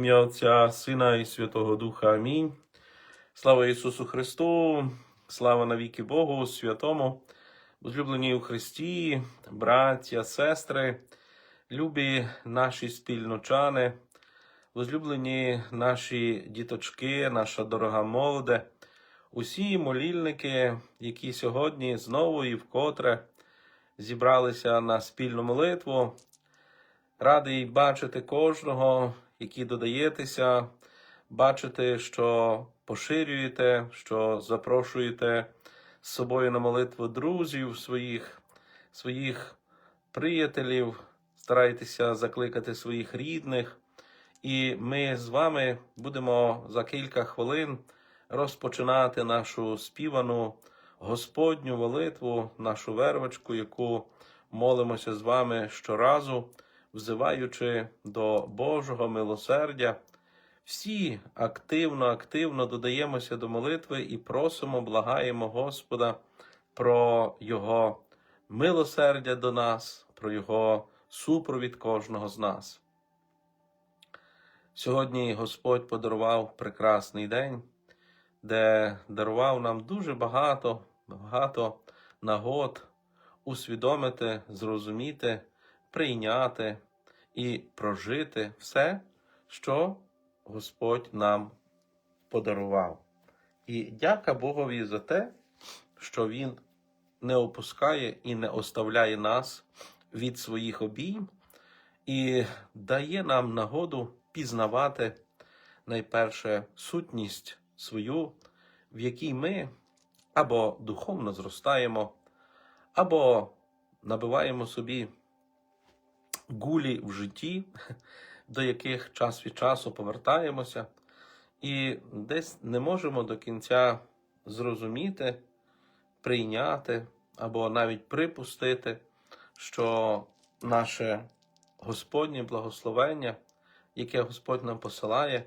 ім'я Отця, Сина і Святого Духа. Амінь. Слава Ісусу Христу, слава навіки Богу, святому, возлюблені у Христі, браття, сестри, любі наші спільночани, возлюблені наші діточки, наша дорога молоде, усі молільники, які сьогодні знову і вкотре зібралися на спільну молитву. Радий бачити кожного, які додаєтеся, бачити, що поширюєте, що запрошуєте з собою на молитву друзів своїх, своїх приятелів, старайтеся закликати своїх рідних. І ми з вами будемо за кілька хвилин розпочинати нашу співану Господню молитву, нашу вервочку, яку молимося з вами щоразу взиваючи до Божого милосердя, всі активно, активно додаємося до молитви і просимо, благаємо Господа про Його милосердя до нас, про Його супровід кожного з нас. Сьогодні Господь подарував прекрасний день, де дарував нам дуже багато, багато нагод усвідомити, зрозуміти прийняти і прожити все, що Господь нам подарував. І дяка Богові за те, що Він не опускає і не оставляє нас від своїх обійм і дає нам нагоду пізнавати найперше сутність свою, в якій ми або духовно зростаємо, або набиваємо собі гулі в житті, до яких час від часу повертаємося, і десь не можемо до кінця зрозуміти, прийняти або навіть припустити, що наше Господнє благословення, яке Господь нам посилає,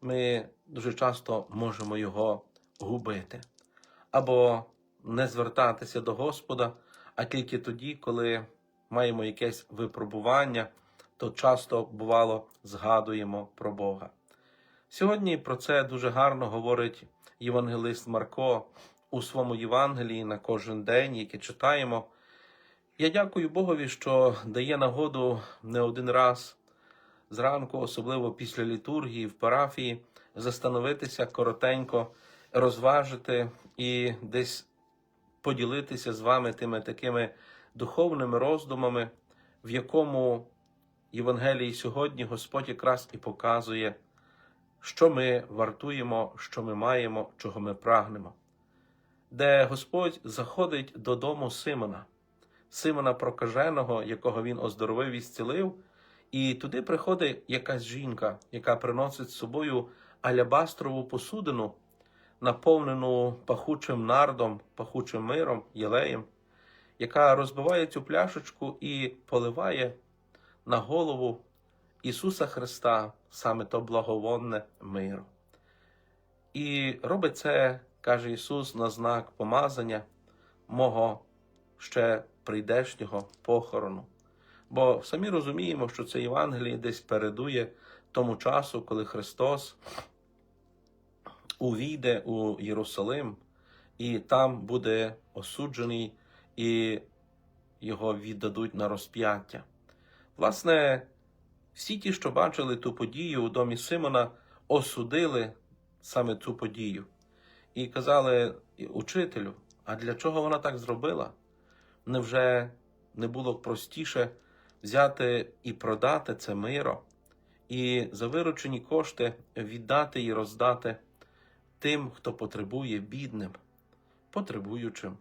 ми дуже часто можемо його губити, або не звертатися до Господа, а тільки тоді, коли маємо якесь випробування, то часто, бувало, згадуємо про Бога. Сьогодні про це дуже гарно говорить євангелист Марко у своєму Євангелії на кожен день, яке читаємо. Я дякую Богові, що дає нагоду не один раз зранку, особливо після літургії в парафії, застановитися коротенько, розважити і десь поділитися з вами тими такими духовними роздумами, в якому Євангелії сьогодні Господь якраз і показує, що ми вартуємо, що ми маємо, чого ми прагнемо, де Господь заходить додому Симона, Симона прокаженого, якого він оздоровив і зцілив, і туди приходить якась жінка, яка приносить з собою алябастрову посудину, наповнену пахучим нардом, пахучим миром, єлеєм яка розбиває цю пляшечку і поливає на голову Ісуса Христа саме то благовонне миру. І робить це, каже Ісус, на знак помазання мого ще прийдешнього похорону. Бо самі розуміємо, що це Євангеліє десь передує тому часу, коли Христос увійде у Єрусалим, і там буде осуджений і його віддадуть на розп'яття. Власне, всі ті, що бачили ту подію у домі Симона, осудили саме цю подію і казали учителю, а для чого вона так зробила? Невже не було простіше взяти і продати це миро, і за виручені кошти віддати і роздати тим, хто потребує бідним, потребуючим?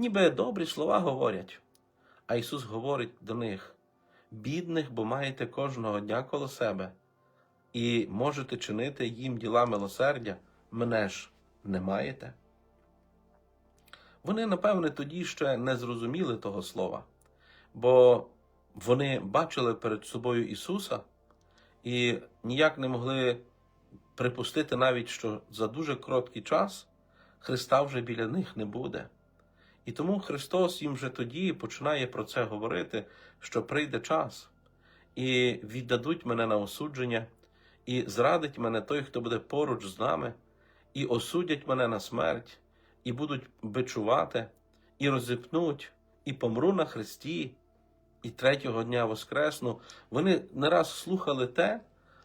Ніби добрі слова говорять. А Ісус говорить до них: бідних, бо маєте кожного дня коло себе, і можете чинити їм діла милосердя, мене ж не маєте. Вони, напевне, тоді ще не зрозуміли того слова, бо вони бачили перед собою Ісуса і ніяк не могли припустити навіть, що за дуже короткий час Христа вже біля них не буде. І тому Христос їм вже тоді починає про це говорити, що прийде час, і віддадуть мене на осудження, і зрадить мене той, хто буде поруч з нами, і осудять мене на смерть, і будуть бичувати, і розіпнуть, і помру на хресті, і третього дня воскресну. Вони не раз слухали те,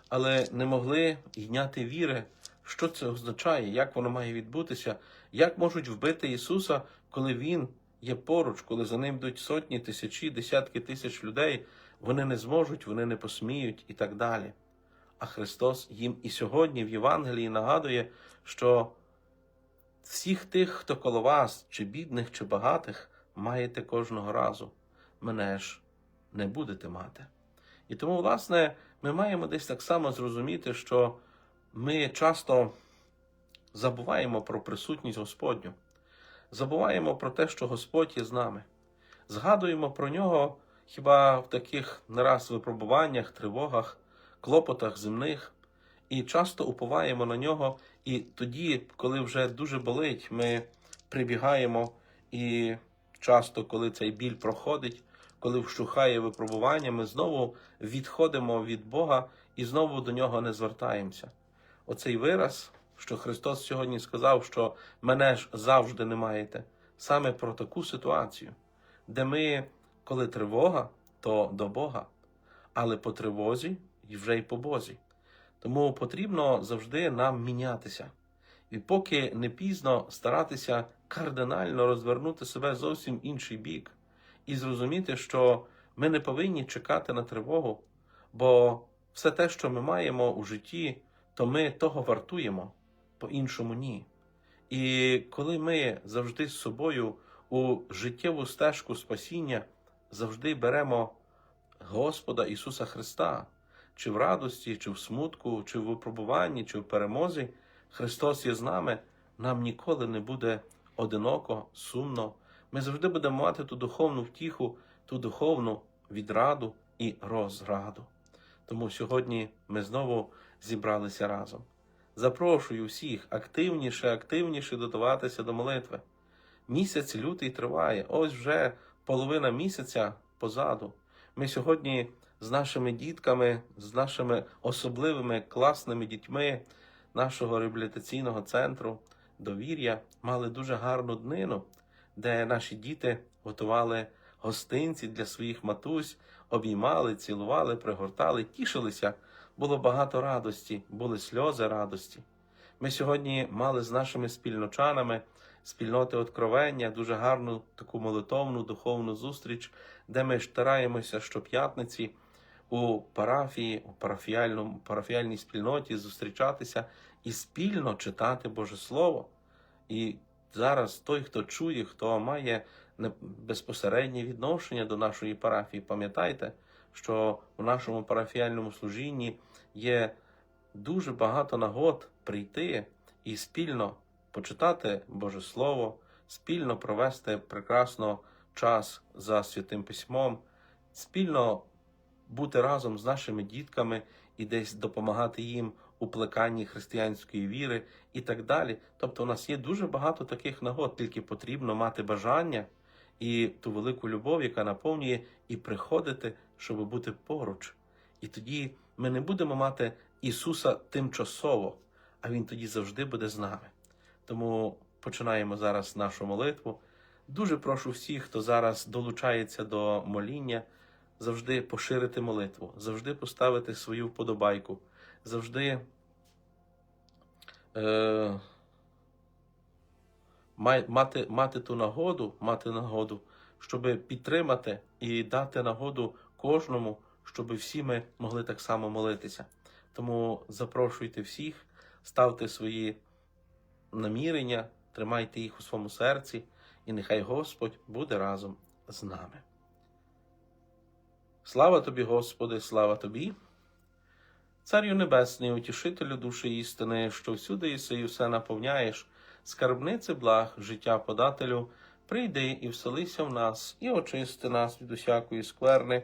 але не могли йняти віри, що це означає, як воно має відбутися, як можуть вбити Ісуса, коли Він є поруч, коли за ним йдуть сотні, тисячі, десятки тисяч людей, вони не зможуть, вони не посміють і так далі. А Христос їм і сьогодні в Євангелії нагадує, що всіх тих, хто коло вас, чи бідних, чи багатих, маєте кожного разу. Мене ж не будете мати. І тому, власне, ми маємо десь так само зрозуміти, що ми часто забуваємо про присутність Господню, забуваємо про те, що Господь є з нами, згадуємо про нього хіба в таких не раз випробуваннях, тривогах, клопотах земних, і часто уповаємо на нього. І тоді, коли вже дуже болить, ми прибігаємо, і часто, коли цей біль проходить, коли вщухає випробування, ми знову відходимо від Бога і знову до нього не звертаємося. Оцей вираз, що Христос сьогодні сказав, що мене ж завжди не маєте, саме про таку ситуацію, де ми, коли тривога, то до Бога, але по тривозі і вже й по Бозі. Тому потрібно завжди нам мінятися. І поки не пізно старатися кардинально розвернути себе зовсім інший бік і зрозуміти, що ми не повинні чекати на тривогу, бо все те, що ми маємо у житті, то ми того вартуємо, по-іншому ні. І коли ми завжди з собою у життєву стежку спасіння завжди беремо Господа Ісуса Христа, чи в радості, чи в смутку, чи в випробуванні, чи в перемозі, Христос є з нами, нам ніколи не буде одиноко, сумно. Ми завжди будемо мати ту духовну втіху, ту духовну відраду і розраду. Тому сьогодні ми знову зібралися разом. Запрошую всіх активніше, активніше додаватися до молитви. Місяць лютий триває, ось вже половина місяця позаду. Ми сьогодні з нашими дітками, з нашими особливими класними дітьми нашого реабілітаційного центру довір'я мали дуже гарну днину, де наші діти готували гостинці для своїх матусь, обіймали, цілували, пригортали, тішилися. Було багато радості, були сльози радості. Ми сьогодні мали з нашими спільночанами спільноти откровення, дуже гарну таку молитовну духовну зустріч, де ми стараємося щоп'ятниці у парафії, у парафіальному, парафіальній спільноті зустрічатися і спільно читати Боже Слово. І зараз той, хто чує, хто має безпосереднє відношення до нашої парафії, пам'ятайте, що у нашому парафіальному служінні є дуже багато нагод прийти і спільно почитати Боже Слово, спільно провести прекрасно час за святим письмом, спільно бути разом з нашими дітками і десь допомагати їм у плеканні християнської віри і так далі. Тобто, у нас є дуже багато таких нагод, тільки потрібно мати бажання і ту велику любов, яка наповнює, і приходити, щоб бути поруч. І тоді ми не будемо мати Ісуса тимчасово, а Він тоді завжди буде з нами. Тому починаємо зараз нашу молитву. Дуже прошу всіх, хто зараз долучається до моління, завжди поширити молитву, завжди поставити свою вподобайку, завжди е, мати, мати ту нагоду, мати нагоду, щоб підтримати і дати нагоду кожному, щоб всі ми могли так само молитися. Тому запрошуйте всіх, ставте свої намірення, тримайте їх у своєму серці, і нехай Господь буде разом з нами. Слава тобі, Господи, слава тобі. Царю Небесний, утішителю душі істини, що всюди єси і все наповняєш, скарбниці благ, життя подателю, прийди і вселися в нас, і очисти нас від усякої скверни,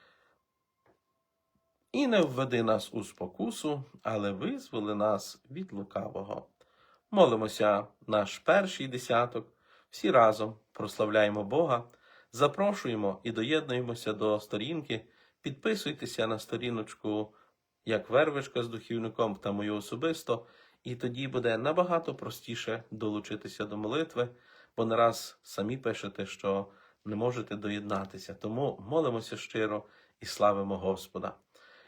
І не введи нас у спокусу, але визволи нас від лукавого. Молимося наш перший десяток, всі разом прославляємо Бога, запрошуємо і доєднуємося до сторінки. Підписуйтеся на сторіночку як вервичка з духівником та мою особисто, і тоді буде набагато простіше долучитися до молитви, бо не раз самі пишете, що не можете доєднатися. Тому молимося щиро і славимо Господа.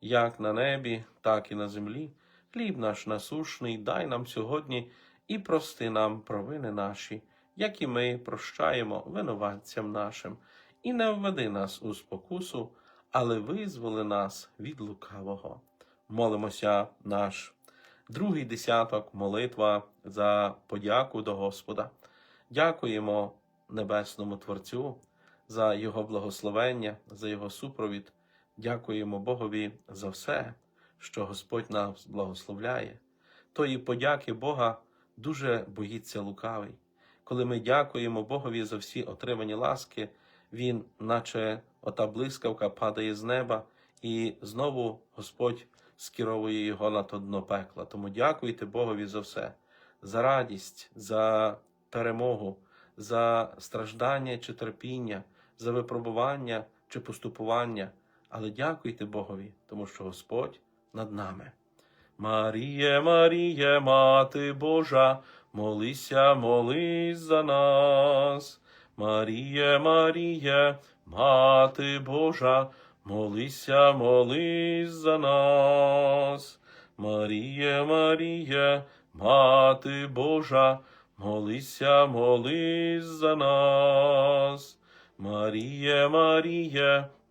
як на небі, так і на землі. Хліб наш насушний, дай нам сьогодні і прости нам провини наші, як і ми прощаємо винуватцям нашим, і не введи нас у спокусу, але визволи нас від лукавого. Молимося наш другий десяток, молитва за подяку до Господа. Дякуємо Небесному Творцю за Його благословення, за Його супровід. Дякуємо Богові за все, що Господь нас благословляє. Тої подяки Бога дуже боїться лукавий. Коли ми дякуємо Богові за всі отримані ласки, Він, наче ота блискавка, падає з неба, і знову Господь скеровує його на то дно пекла. Тому дякуйте Богові за все, за радість, за перемогу, за страждання чи терпіння, за випробування чи поступування. Але дякуйте Богові, тому що Господь над нами. Маріє, Маріє, Мати Божа, молися, молись за нас. Маріє, Маріє, Мати Божа, молися, молись за нас. Маріє, Маріє, Мати Божа, молися, молись за нас. Маріє, Маріє,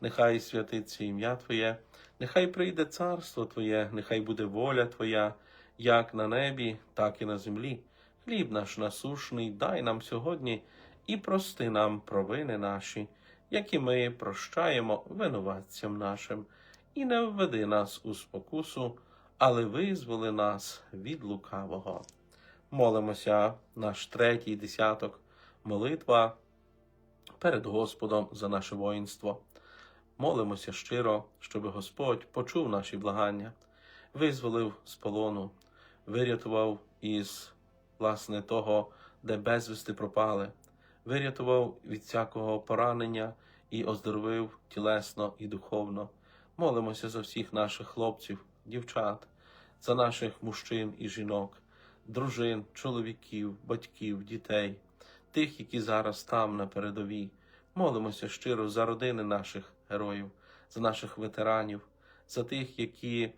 нехай святиться ім'я Твоє, нехай прийде царство Твоє, нехай буде воля Твоя, як на небі, так і на землі. Хліб наш насушний, дай нам сьогодні і прости нам провини наші, як ми прощаємо винуватцям нашим, і не введи нас у спокусу, але визволи нас від лукавого. Молимося наш третій десяток, молитва перед Господом за наше воїнство. Молимося щиро, щоб Господь почув наші благання, визволив з полону, вирятував із власне того, де безвісти пропали, вирятував від всякого поранення і оздоровив тілесно і духовно. Молимося за всіх наших хлопців, дівчат, за наших мужчин і жінок, дружин, чоловіків, батьків, дітей, тих, які зараз там на передовій. Молимося щиро за родини наших героїв, за наших ветеранів, за тих, які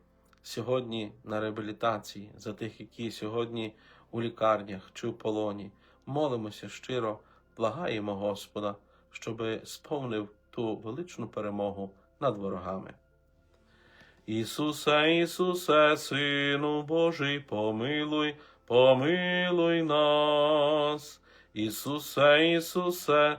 сьогодні на реабілітації, за тих, які сьогодні у лікарнях чи в полоні. Молимося щиро, благаємо Господа, щоби сповнив ту величну перемогу над ворогами. Ісусе, Ісусе, Сину Божий, помилуй, помилуй нас. Ісусе, Ісусе,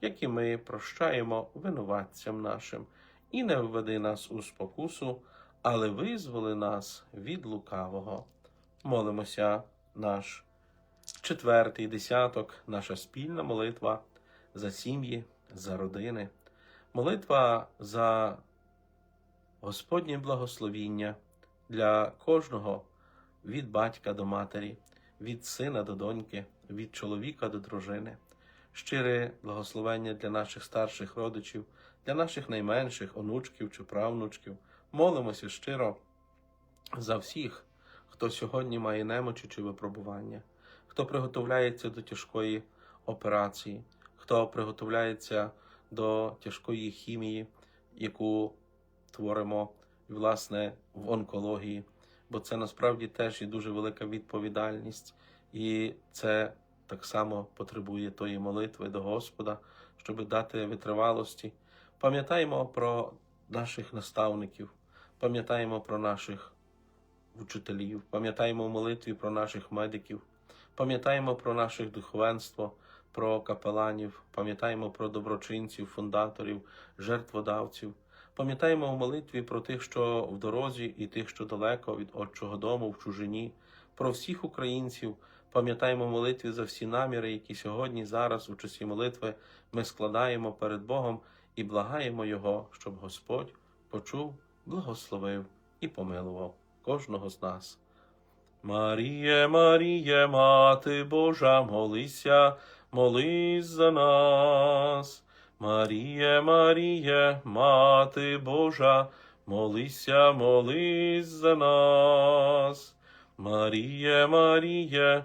які ми прощаємо винуватцям нашим, і не введи нас у спокусу, але визволи нас від лукавого. Молимося наш четвертий десяток, наша спільна молитва за сім'ї, за родини, молитва за Господнє благословіння для кожного від батька до матері, від сина до доньки, від чоловіка до дружини, щире благословення для наших старших родичів, для наших найменших онучків чи правнучків. Молимося щиро за всіх, хто сьогодні має немочі чи випробування, хто приготовляється до тяжкої операції, хто приготовляється до тяжкої хімії, яку творимо власне в онкології, бо це насправді теж є дуже велика відповідальність, і це так само потребує тої молитви до Господа, щоб дати витривалості. Пам'ятаємо про наших наставників, пам'ятаємо про наших вчителів, пам'ятаємо в молитві про наших медиків, пам'ятаємо про наших духовенство, про капеланів, пам'ятаємо про доброчинців, фундаторів, жертводавців. Пам'ятаємо в молитві про тих, що в дорозі, і тих, що далеко від Отчого дому, в чужині, про всіх українців. Пам'ятаємо молитві за всі наміри, які сьогодні, зараз, у часі молитви, ми складаємо перед Богом і благаємо Його, щоб Господь почув, благословив і помилував кожного з нас. Маріє, Маріє, Мати Божа, молися, молись за нас. Маріє, Маріє, Мати Божа, молися, молись за нас. Маріє, Маріє,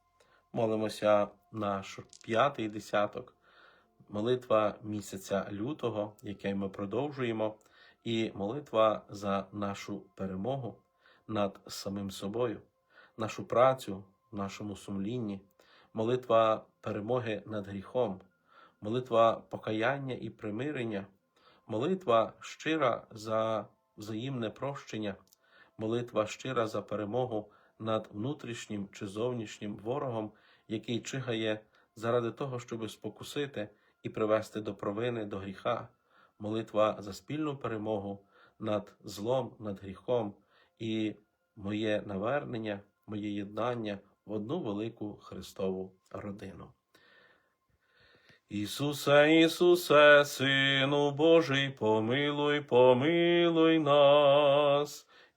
Молимося наш п'ятий десяток, молитва місяця лютого, яке ми продовжуємо, і молитва за нашу перемогу над самим собою, нашу працю в нашому сумлінні, молитва перемоги над гріхом, молитва покаяння і примирення, молитва щира за взаємне прощення, молитва щира за перемогу над внутрішнім чи зовнішнім ворогом, який чигає заради того, щоб спокусити і привести до провини, до гріха, молитва за спільну перемогу над злом, над гріхом і моє навернення, моє єднання в одну велику Христову родину. Ісусе, Ісусе, Сину Божий, помилуй, помилуй нас.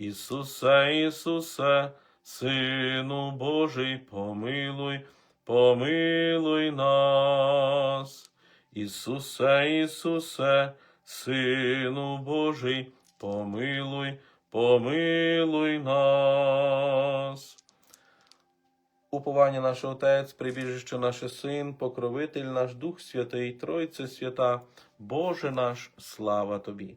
Ісусе, Ісусе, Сину Божий, помилуй, помилуй нас. Ісусе, Ісусе, Сину Божий, помилуй, помилуй нас. Уповання наш Отець, прибіжище наше Син, покровитель наш Дух Святий, Тройце свята, Боже наш, слава Тобі.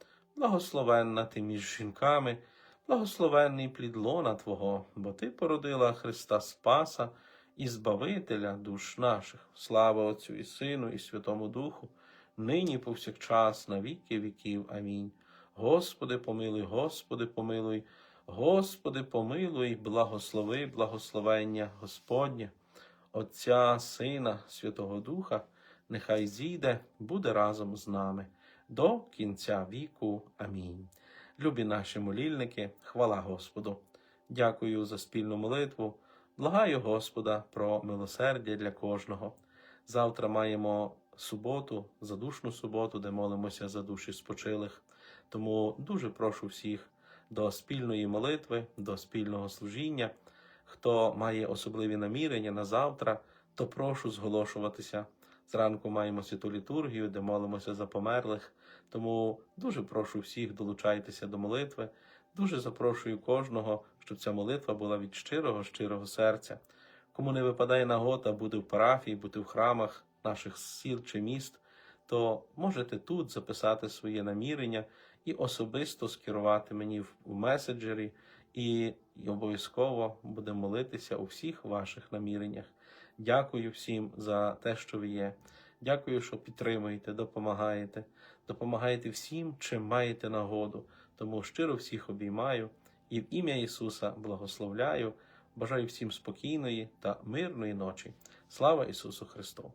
благословенна ти між жінками, благословенний плід лона Твого, бо Ти породила Христа Спаса і Збавителя душ наших. Слава Отцю і Сину, і Святому Духу, нині повсякчас, на віки віків. Амінь. Господи, помилуй, Господи, помилуй, Господи, помилуй, благослови, благословення Господнє, Отця, Сина, Святого Духа, нехай зійде, буде разом з нами до кінця віку. Амінь. Любі наші молільники, хвала Господу. Дякую за спільну молитву. Благаю Господа про милосердя для кожного. Завтра маємо суботу, задушну суботу, де молимося за душі спочилих. Тому дуже прошу всіх до спільної молитви, до спільного служіння. Хто має особливі намірення на завтра, то прошу зголошуватися. Зранку маємо святу літургію, де молимося за померлих. Тому дуже прошу всіх долучайтеся до молитви. Дуже запрошую кожного, щоб ця молитва була від щирого, щирого серця. Кому не випадає нагода бути в парафії, бути в храмах наших сіл чи міст, то можете тут записати своє намірення і особисто скерувати мені в меседжері, і обов'язково будемо молитися у всіх ваших наміреннях. Дякую всім за те, що ви є. Дякую, що підтримуєте, допомагаєте, допомагаєте всім, чим маєте нагоду. Тому щиро всіх обіймаю і в ім'я Ісуса благословляю. Бажаю всім спокійної та мирної ночі. Слава Ісусу Христу!